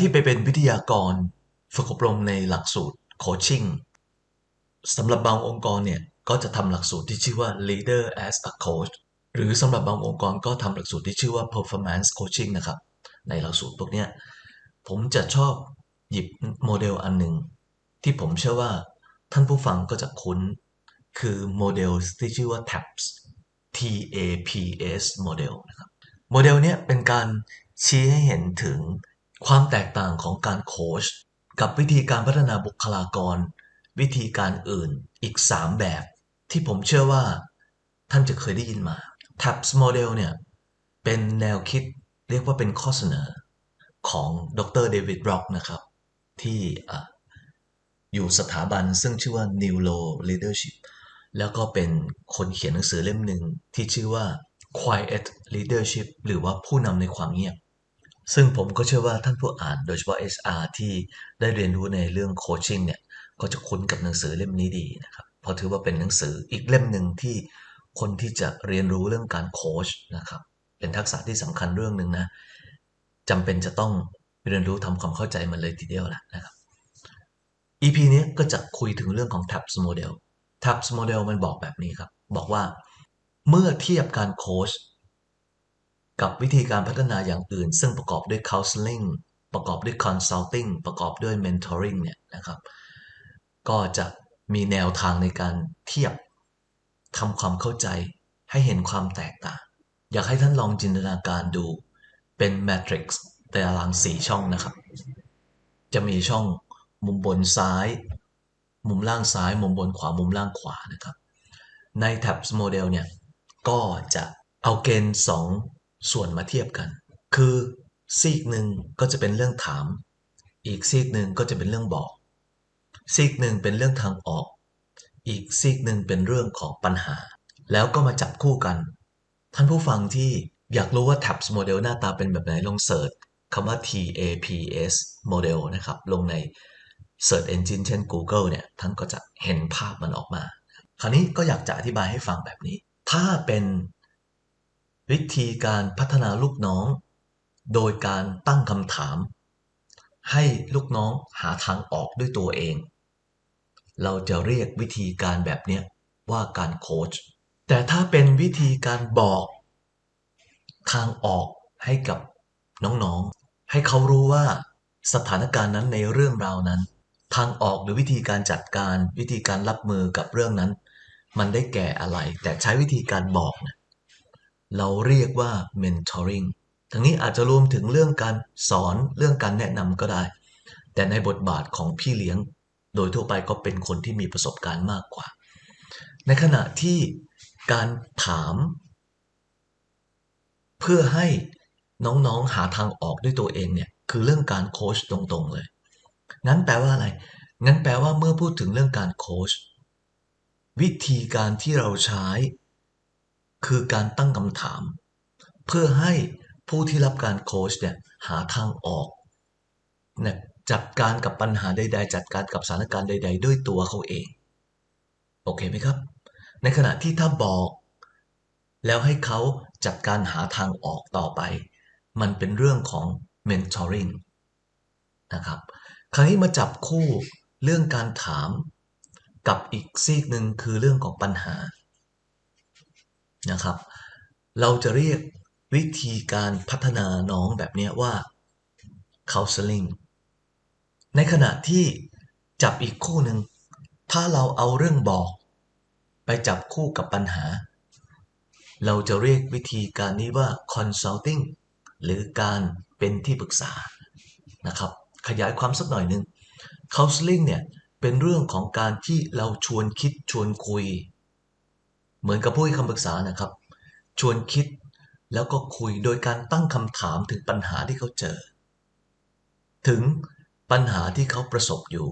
ที่ไปเป็นวิทยากร ฝึกอบรมในหลักสูตรโคชชิ่งสำหรับบางองค์กรเนี่ย ก็จะทำหลักสูตรที่ชื่อว่า leader as a coach หรือสำหรับบางองค์กรก็ทำหลักสูตรที่ชื่อว่า performance coaching นะครับ ในหลักสูตรพวกนี้ผมจะชอบหยิบโมเดลอันหนึ่งที่ผมเชื่อว่าท่านผู้ฟังก็จะคุ้น คือโมเดลที่ชื่อว่า TAPS TAPS โมเดลนะครับ โมเดลเนี้ยเป็นการชี้ให้เห็นถึง ความแตกต่างของการโค้ชกับวิธีการพัฒนาบุคลากร วิธีการอื่นอีก 3 แบบ ที่ผมเชื่อว่า ท่านจะเคยได้ยินมา TAPS โมเดลเนี่ย เป็นแนวคิดเรียกว่าเป็นข้อเสนอของดรเดวิดร็อกนะครับ ที่อยู่สถาบันซึ่งชื่อว่า Neuro Leadership แล้วก็เป็นคนเขียนหนังสือเล่มหนึ่งที่ชื่อว่า Quiet Leadership หรือว่าผู้นำในความเงียบ ซึ่งผมก็เชื่อว่าท่านผู้อ่านโดยเฉพาะ HR ที่ได้เรียนรู้ในเรื่องโคชชิ่งเนี่ยก็จะคุ้นกับหนังสือเล่มนี้ดีนะครับเพราะถือว่าเป็นหนังสืออีกเล่มหนึ่งที่คนที่จะเรียนรู้เรื่องการโคชนะครับเป็นทักษะที่สำคัญเรื่องหนึ่งนะจำเป็นจะต้องเรียนรู้ทำความเข้าใจมันเลยทีเดียวแหละนะครับ EP นี้ก็จะคุยถึงเรื่องของ TAPS Model TAPS Model มันบอกแบบนี้ครับ บอกว่าเมื่อเทียบการโคช กับวิธีการพัฒนาอย่างอื่น ซึ่งประกอบด้วย counseling ประกอบด้วย consulting ประกอบด้วย mentoring เนี่ยนะครับ ก็จะมีแนวทางในการเทียบทำความเข้าใจให้เห็นความแตกต่าง อยากให้ท่านลองจินตนาการดูเป็น matrix แต่ารางสี่ช่องนะครับ จะมีช่องมุมบนซ้าย มุมล่างซ้าย มุมบนขวา มุมล่างขวานะครับ ใน TAPS Model เนี่ย ก็จะเอาเกณฑ์2 ส่วนมาเทียบกัน คือซีกหนึ่งก็จะเป็นเรื่องถาม อีกซีกหนึ่งก็จะเป็นเรื่องบอก ซีกหนึ่งเป็นเรื่องทางออก อีกซีกหนึ่งเป็นเรื่องของปัญหา แล้วก็มาจับคู่กัน ท่านผู้ฟังที่อยากรู้ว่า TAPS Model หน้าตาเป็นแบบไหนลองเสิร์ชคำว่า TAPS Model นะครับ ลงใน Search Engine เช่น Google เนี่ย ท่านก็จะเห็นภาพมันออกมา คราวนี้ก็อยากจะอธิบายให้ฟังแบบนี้ ถ้าเป็น วิธีการพัฒนาลูกน้อง โดยการตั้งคำถาม ให้ลูกน้องหาทางออกด้วยตัวเอง เราจะเรียกวิธีการแบบนี้ว่าการโค้ชแต่ถ้าเป็นวิธีการบอก ทางออกให้กับน้องๆ ให้เขารู้ว่าสถานการณ์นั้นในเรื่องราวนั้น ทางออกหรือวิธีการจัดการวิธีการรับมือกับเรื่องนั้น มันได้แก่อะไร แต่ใช้วิธีการบอกนะ เราเรียกว่า mentoring ทั้งนี้อาจจะรวมถึงเรื่องการสอนเรื่องการแนะนำก็ได้ แต่ในบทบาทของพี่เลี้ยง โดยทั่วไปก็เป็นคนที่มีประสบการณ์มากกว่า ในขณะที่การถาม เพื่อให้น้องๆหาทางออกด้วยตัวเองเนี่ยคือเรื่องการโค้ชตรงๆเลย งั้นแปลว่าอะไร งั้นแปลว่าเมื่อพูดถึงเรื่องการโค้ชวิธีการที่เราใช้ คือการตั้งคำถาม เพื่อให้ผู้ที่รับการโค้ชเนี่ยหาทางออกเนี่ยจัดการกับปัญหาใด ๆ จัดการกับสถานการณ์ใด ๆ ด้วยตัวเขาเอง โอเคไหมครับ ในขณะที่ถ้าบอก แล้วให้เขาจัดการหาทางออกต่อไป มันเป็นเรื่องของ mentoring นะครับ คราวนี้มาจับคู่เรื่องการถามกับอีกซีกหนึ่งคือเรื่องของปัญหา นะครับ เราจะเรียกวิธีการพัฒนาน้องแบบนี้ว่า counseling ในขณะที่จับอีกคู่หนึ่ง ถ้าเราเอาเรื่องบอก ไปจับคู่กับปัญหา เราจะเรียกวิธีการนี้ว่า consulting หรือการเป็นที่ปรึกษานะครับ ขยายความสักหน่อยหนึ่ง counseling เนี่ยเป็นเรื่องของการที่เราชวนคิดชวนคุย เหมือนกับผู้ให้คำปรึกษานะครับ ชวนคิดแล้วก็คุยโดยการตั้งคำถามถึงปัญหาที่เขาเจอ ถึงปัญหาที่เขาประสบอยู่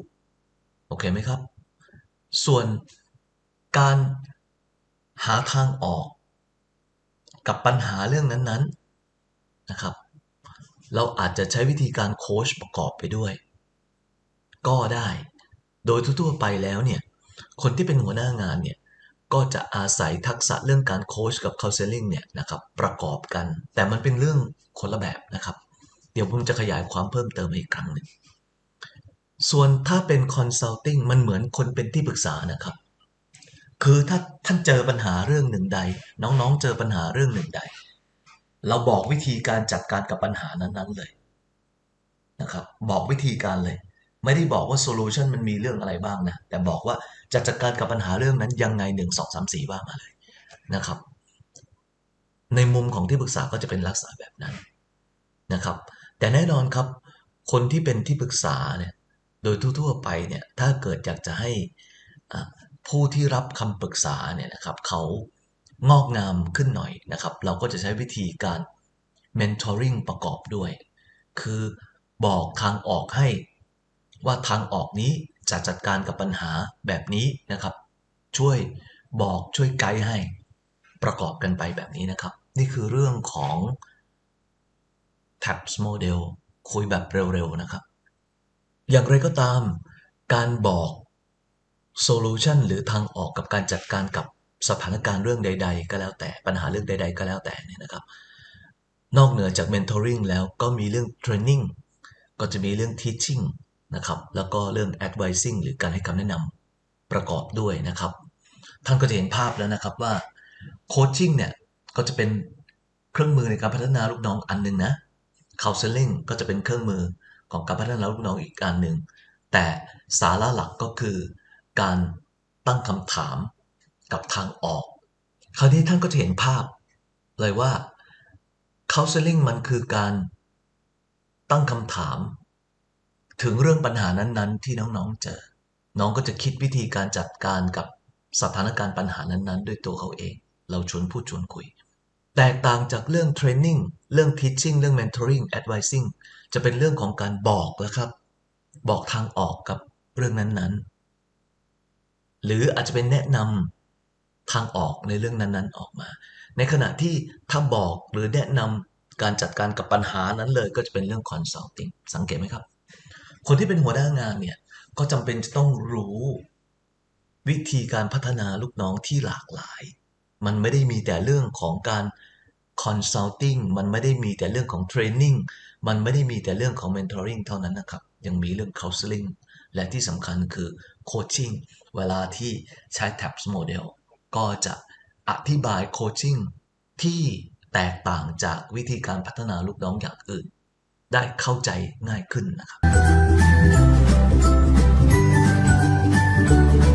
โอเคไหมครับ ส่วนการหาทางออก กับปัญหาเรื่องนั้นๆนะครับ เราอาจจะใช้วิธีการโค้ชประกอบไปด้วย ก็ได้ โดยทั่วๆไปแล้วเนี่ย คนที่เป็นหัวหน้างานเนี่ย ก็จะอาศัยทักษะเรื่องการโค้ชกับคา u เซลลิงเนี่ยนะครับประกอบกัน แต่มันเป็นเรื่องคนละแบบนะครับ เดี๋ยวผมจะขยายความเพิ่มเติมอีกครั้งหนึ่งส่วนถ้าเป็น consulting มันเหมือนคนเป็นที่ปรึกษานะครับ คือถ้าท่านเจอปัญหาเรื่องหนึ่งใด น้องๆ เจอปัญหาเรื่องหนึ่งใด เราบอกวิธีการจัดการกับปัญหานั้นๆเลยนะครับ บอกวิธีการเลย ไม่ได้บอกว่าโซลูชันมันมีเรื่องอะไรบ้างนะ แต่บอกว่าจะจัดการกับปัญหาเรื่องนั้นยังไงหนึ่งสองสามสี่ว่ามาเลยนะครับ ในมุมของที่ปรึกษาก็จะเป็นลักษณะแบบนั้นนะครับ แต่แน่นอนครับ คนที่เป็นที่ปรึกษาเนี่ยโดยทั่วๆไปเนี่ยถ้าเกิดอยากจะให้ผู้ที่รับคำปรึกษาเนี่ยนะครับเขางอกงามขึ้นหน่อยนะครับ เราก็จะใช้วิธีการ mentoring ประกอบด้วย คือบอกทางออกให้ ว่าทางออกนี้จะจัดการกับปัญหาแบบนี้นะครับ ช่วยบอกช่วยไกด์ให้ประกอบกันไปแบบนี้นะครับ นี่คือเรื่องของ TAPS Model คุยแบบเร็วๆนะครับ อย่างไรก็ตาม การบอก Solution หรือทางออกกับการจัดการกับสถานการณ์เรื่องใด ๆ ก็แล้วแต่ปัญหาเรื่องใด ๆ ก็แล้วแต่เนี่ยนะครับ นอกเหนือจาก Mentoring แล้วก็มีเรื่อง Training ก็จะมีเรื่อง Teaching นะครับ แล้วก็เรื่อง Advising หรือการให้คำแนะนำประกอบด้วยนะครับ ท่านก็จะเห็นภาพแล้วนะครับว่า Coaching เนี่ยก็จะเป็นเครื่องมือในการพัฒนาลูกน้องอันหนึ่งนะ Counseling ก็จะเป็นเครื่องมือของการพัฒนาลูกน้องอีกอันหนึ่งแต่สาระหลักก็คือการตั้งคำถามกับทางออก คราวนี้ท่านก็จะเห็นภาพเลยว่า counseling มันคือการตั้งคำถาม ถึงเรื่องปัญหานั้นๆ ที่น้องๆเจอ น้องก็จะคิดวิธีการจัดการกับสถานการณ์ปัญหานั้นๆ ด้วยตัวเขาเอง เราชวนพูดชวนคุย แตกต่างจากเรื่อง training เรื่อง teaching เรื่อง mentoring advising จะเป็นเรื่องของการบอกแล้วครับ บอกทางออกกับเรื่องนั้นๆ หรืออาจจะเป็นแนะนำทางออกในเรื่องนั้นๆ ออกมา ในขณะที่ถ้าบอกหรือแนะนำการจัดการกับปัญหานั้นเลยก็จะเป็นเรื่อง consulting สังเกตไหมครับ คนที่เป็นหัวหน้างานเนี่ยก็จำเป็นจะต้องรู้ วิธีการพัฒนาลูกน้องที่หลากหลาย มันไม่ได้มีแต่เรื่องของการ consulting มันไม่ได้มีแต่เรื่องของ training มันไม่ได้มีแต่เรื่องของ mentoring เท่านั้นนะครับ ยังมีเรื่อง counseling และที่สำคัญคือ coaching เวลาที่ใช้ TAPS model ก็จะอธิบาย coaching ที่แตกต่างจากวิธีการพัฒนาลูกน้องอย่างอื่น ได้เข้าใจง่ายขึ้นนะครับ Thank you.